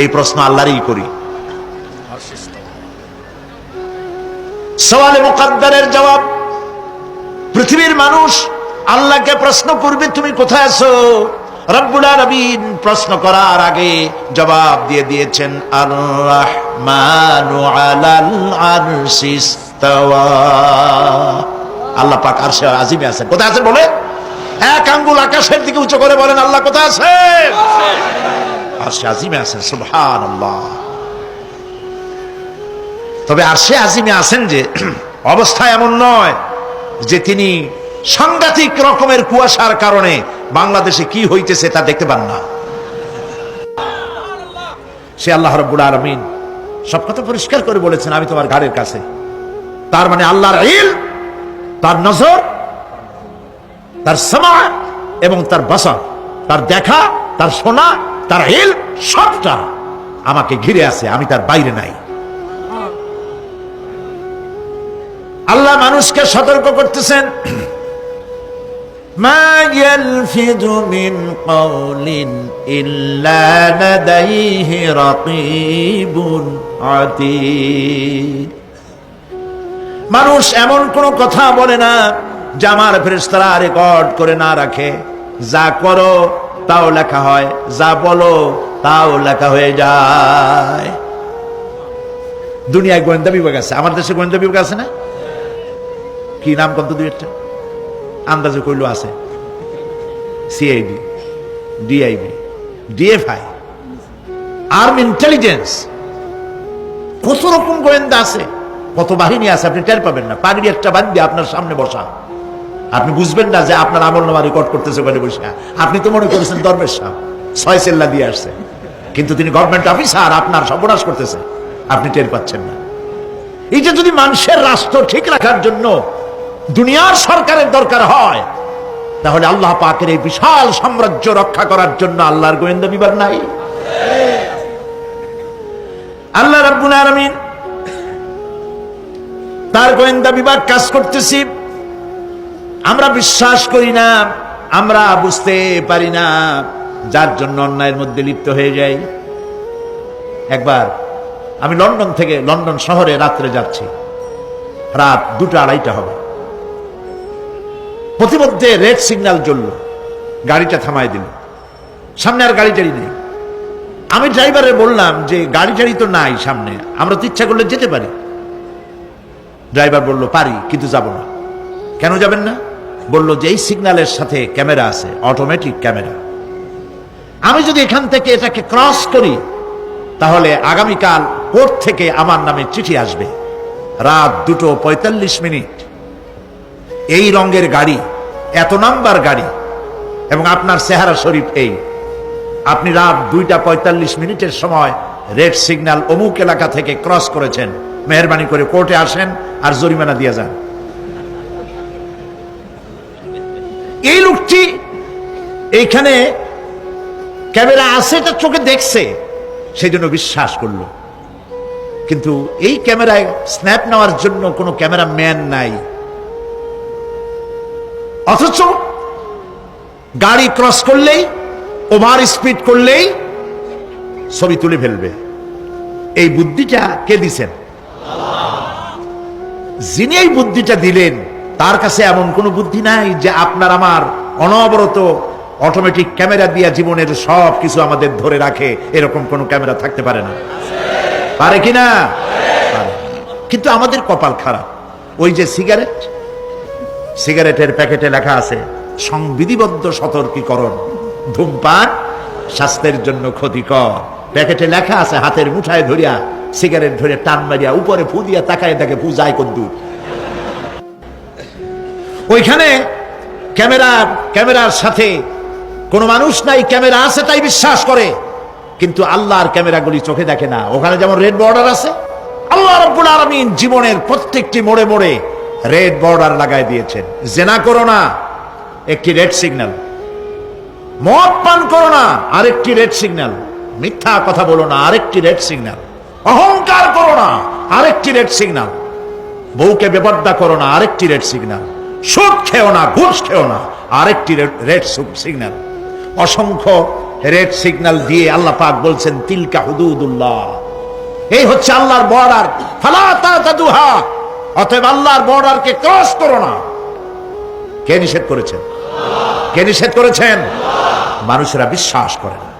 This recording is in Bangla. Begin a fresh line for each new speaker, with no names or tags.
এই প্রশ্ন আল্লাহরই করি। সওয়ালে মুকাদ্দারের জবাব, পৃথিবীর মানুষ আল্লাহকে প্রশ্ন করবে, তুমি কোথায় আছো? রব্বুল আলামিন প্রশ্ন করার আগে জবাব দিয়ে দিয়েছেন আর রহমানু আলাল আরশি ইস্তাওয়া আল্লাহ পাক আরশে আজিমে আছেন। কোথায় আছেন বলে এক আঙ্গুল আকাশের দিকে উঁচু করে বলেন, আল্লাহ কোথায় আছেন? আরশে আজিমে আছেন সুবহানাল্লাহ। তবে আরশে আজিমে আছেন যে, অবস্থা এমন নয় যে তিনি সাংঘাতিক রকমের কুয়াশার কারণে বাংলাদেশে কি হইতেছে তা দেখতে পান না। সে আল্লাহ রব্বুল আলমিন সব কথা পরিষ্কার করে বলেছেন, আমি তোমার ঘাড়ের কাছে। তার মানে আল্লাহর ইল, তার নজর, তার সমা এবং তার বসা, তার দেখা, তার শোনা তার ইল সবটা আমাকে ঘিরে আছে, আমি তার বাইরে নাই। আল্লাহ মানুষকে সতর্ক করতেছেন। মিন মানুষ এমন কোন কথা বলে না, যা আমার ফেরেশতারা রেকর্ড করে না রাখে। যা করো তাও লেখা হয়, যা বলো তাও লেখা হয়ে যায়। দুনিয়ায় গোয়েন্দা বিভাগ আছে, আমার দেশে গোয়েন্দা বিভাগ আছে না? কি নাম কত দুই একটা? আন্দাজে কইলো আছে। CID DIB DFI arm intelligence কত রকম গোয়েন্দা আছে? কত বাহিনী আছে, আপনি টের পাবেন না। পাগড়ি একটা বান্ধি আপনার সামনে বসা। আপনি বুঝবেন না যে আপনার আমল নামা রেকর্ড করতেছে বলে বসে। আপনি তো মনে করেছেন দরবেশ সাহেব, ছয় সেল্লা দিয়ে আসছে। কিন্তু তিনি গভর্নমেন্ট অফিসার আপনার সর্বনাশ করতেছে। আপনি টের পাচ্ছেন না। এই যে যদি মানুষের রাষ্ট্র ঠিক রাখার জন্য দুনিয়ার সরকারের দরকার হয়, তাহলে আল্লাহ পাকের এই বিশাল সাম্রাজ্য রক্ষা করার জন্য আল্লাহর গোয়েন্দা বিভাগ নাই। আল্লাহ রাব্বুল আলামিন তার গোয়েন্দা বিভাগ কাজ করতেছি। আমরা বিশ্বাস করি না, আমরা বুঝতে পারি না, যার জন্য অন্যায়ের মধ্যে লিপ্ত হয়ে যাই। একবার আমি লন্ডন থেকে লন্ডন শহরে রাত্রে যাচ্ছি। রাত দুটো আড়াইটা হবে। প্রতিমধ্যে রেড সিগন্যাল জ্বলল। গাড়িটা থামাই দিল। সামনে আর গাড়ি টাড়ি নেই। আমি ড্রাইভারে বললাম যে, গাড়ি টাড়ি তো নাই সামনে। আমরা তো ইচ্ছা করলে যেতে পারি। ড্রাইভার বলল, পারি, কিন্তু যাব না। কেন যাবেন না? বলল যে এই সিগন্যালের সাথে ক্যামেরা আছে অটোমেটিক ক্যামেরা। আমি যদি এখান থেকে এটাকে ক্রস করি, তাহলে আগামীকাল কোর্ট থেকে আমার নামে চিঠি আসবে। রাত দুটো পঁয়তাল্লিশ মিনিট। এই রঙের গাড়ি, এত নাম্বার গাড়ি, এবং আপনার চেহারা শরীফ এই। আপনি রাত দুইটা পঁয়তাল্লিশ মিনিটের সময় রেড সিগন্যাল অমুক এলাকা থেকে ক্রস করেছেন। মেহরবানি করে কোর্টে আসেন আর জরিমানা দিয়ে যান। এই লোকটি এইখানে ক্যামেরা আছে, এটা চোখে দেখছে। সেই জন্য বিশ্বাস করল। কিন্তু এই ক্যামেরায় স্ন্যাপ নেওয়ার জন্য কোনো ক্যামেরা ম্যান নাই। অথচ গাড়ি ক্রস করলেই, ওভার স্পিড করলেই ছবি তুলে ফেলবে। এই বুদ্ধিটা কে দিছেন? যিনি এই বুদ্ধিটা দিলেন তার কাছে এমন কোনো বুদ্ধি নাই যে আপনার আমার অনবরত অটোমেটিক ক্যামেরা দিয়া জীবনের সব কিছু আমাদের ধরে রাখে, এরকম কোনো ক্যামেরা থাকতে পারে না। পারে কিনা পারে। কিন্তু আমাদের কপাল খারাপ। ওই যে সিগারেট, সিগারেটের প্যাকেটে লেখা আছে, সংবিধিবদ্ধ সতর্কীকরণ, ধূমপান স্বাস্থ্যের জন্য ক্ষতিকর। প্যাকেটে লেখা আছে, হাতের মুঠায় ধরিয়া সিগারেট ধরে টান মারিয়া উপরে ফু দিয়া তাকায় দেখে ফু যায় কদ্দুর। ওইখানে ক্যামেরা, ক্যামেরার সাথে কোনো মানুষ নাই, ক্যামেরা আছে তাই বিশ্বাস করে। কিন্তু আল্লাহর ক্যামেরাগুলি চোখে দেখে না। ওখানে যেমন রেড বর্ডার আছে, আল্লাহ রব্বুল আলামিন জীবনের প্রত্যেকটি মোড়ে মোড়ে রেড বর্ডার লাগাই দিয়েছেন। জেনা করো না, একটি রেড সিগন্যাল। মদ পান করো না, আরেকটি রেড সিগন্যাল। মিথ্যা কথা বলো না, আরেকটি রেড সিগন্যাল। অহংকার করো না, আরেকটি রেড সিগন্যাল। বউকে বেপর্দা করো না, আরেকটি রেড সিগন্যাল। সুদ খেও না, ঘুষ খেও না। আরেকটি রেড সিগন্যাল অসংখ্য রেড সিগন্যাল দিয়ে আল্লাহ পাক বলছেন, তিলকা হুদুদুল্লাহ। এই হচ্ছে আল্লাহর বর্ডার ফালাতা তাদুহা অতএব আল্লাহর বর্ডারকে ক্রস করো না। কে নিষেধ করেছেন কে নিষেধ করেছেন? মানুষেরা বিশ্বাস করে না।